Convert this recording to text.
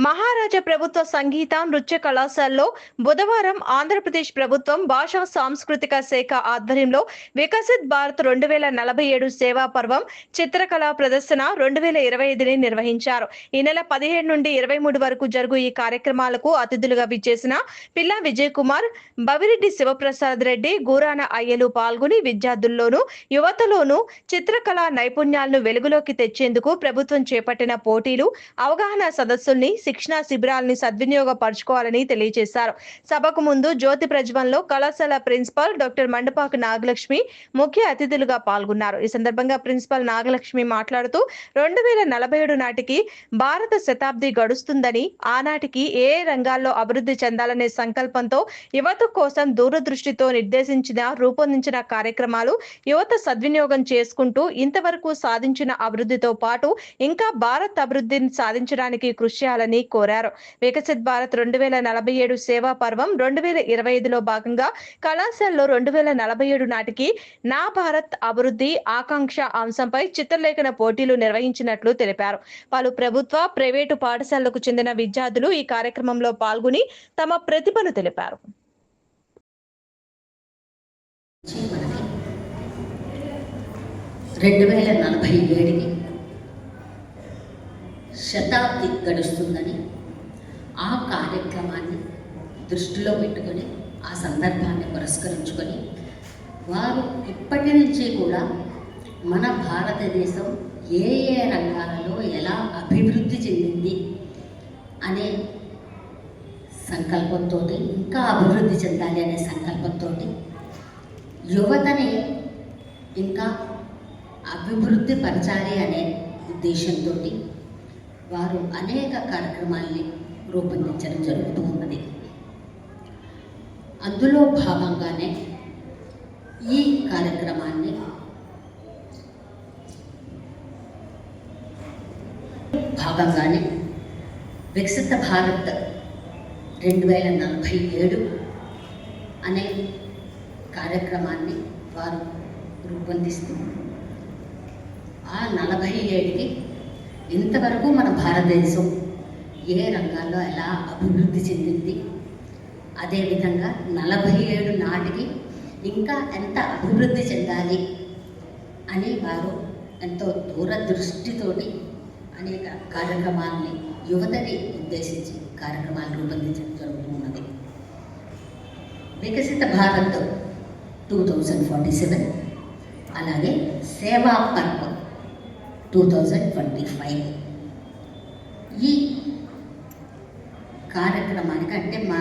మహారాజా ప్రభుత్వ సంగీత నృత్య కళాశాలలో బుధవారం ఆంధ్రప్రదేశ్ ప్రభుత్వం భాషా సాంస్కృతిక శాఖ ఆధ్వర్యంలో వికసిత్ భారత్ రెండు వేల నలభై ఏడు సేవా పర్వం చిత్రకళా ప్రదర్శన రెండు వేల ఇరవై ఐదుని నిర్వహించారు. ఈ నెల పదిహేడు నుండి ఇరవై మూడు వరకు జరుగు ఈ కార్యక్రమాలకు అతిథులుగా విచ్చేసిన పిల్లా విజయ్ కుమార్ బవిరెడ్డి శివప్రసాద్ రెడ్డి గూరాన అయ్యలు పాల్గొని విద్యార్థుల్లోనూ యువతలోనూ చిత్రకళా నైపుణ్యాలను వెలుగులోకి తెచ్చేందుకు ప్రభుత్వం చేపట్టిన పోటీలు అవగాహన సదస్సుల్ని శిక్షణా శిబిరాలని సద్వినియోగపరచుకోవాలని తెలియజేశారు. సభకు ముందు జ్యోతి ప్రజ్వలంలో కళాశాల ప్రిన్సిపాల్ డాక్టర్ మండపాక నాగలక్ష్మి ముఖ్య అతిథులుగా పాల్గొన్నారు. ఈ సందర్భంగా ప్రిన్సిపల్ నాగలక్ష్మి మాట్లాడుతూ రెండు వేల నలభై ఏడు నాటికి భారత శతాబ్ది గడుస్తుందని ఆనాటికి ఏ ఏ రంగాల్లో అభివృద్ధి చెందాలనే సంకల్పంతో యువత కోసం దూరదృష్టితో నిర్దేశించిన రూపొందించిన కార్యక్రమాలు యువత సద్వినియోగం చేసుకుంటూ ఇంతవరకు సాధించిన అభివృద్ధితో పాటు ఇంకా భారత్ అభివృద్ధిని సాధించడానికి కృషి చేయాలని కోరారు. వికసిత్ భారత్ రెండు వేల నలభై ఏడు సేవా పర్వం రెండు వేల ఇరవై ఐదులో భాగంగా కళాశాలలో రెండు వేల నలభై ఏడు నాటికి నా భారత్ అభివృద్ధి ఆకాంక్ష అంశంపై చిత్రలేఖన పోటీలు నిర్వహించినట్లు తెలిపారు. పలు ప్రభుత్వ ప్రైవేటు పాఠశాలలకు చెందిన విద్యార్థులు ఈ కార్యక్రమంలో పాల్గొని తమ ప్రతిభను తెలిపారు. రెండు వేల నలభై ఏడుకి శతాబ్ది గడుస్తుందని ఆ కార్యక్రమాన్ని దృష్టిలో పెట్టుకొని ఆ సందర్భాన్ని పురస్కరించుకొని వారు ఇప్పటి నుంచి కూడా మన భారతదేశం ఏ ఏ రంగాలలో ఎలా అభివృద్ధి చెందింది అనే సంకల్పంతో ఇంకా అభివృద్ధి చెందాలి అనే సంకల్పంతో యువతని ఇంకా అభివృద్ధి పరచాలి అనే ఉద్దేశంతో వారు అనేక కార్యక్రమాల్ని రూపొందించడం జరుగుతూ ఉన్నది. అందులో భాగంగానే ఈ కార్యక్రమాన్ని భాగంగానే వికసిత భారత్ రెండు వేల నలభై ఏడు అనే కార్యక్రమాన్ని వారు రూపొందిస్తున్నారు ఆ నలభై ఏడుకి ఇంతవరకు మన భారతదేశం ఏ రంగాల్లో ఎలా అభివృద్ధి చెందింది? అదేవిధంగా నలభై ఏడు నాటికి ఇంకా ఎంత అభివృద్ధి చెందాలి అని వారు ఎంతో దూరదృష్టితోటి అనేక కార్యక్రమాల్ని యువతని ఉద్దేశించి కార్యక్రమాలు రూపొందించడం జరుగుతూ ఉన్నది Viksit Bharat two thousand forty seven అలాగే Seva Parv two thousand twenty five ఈ కార్యక్రమానికి అంటే మా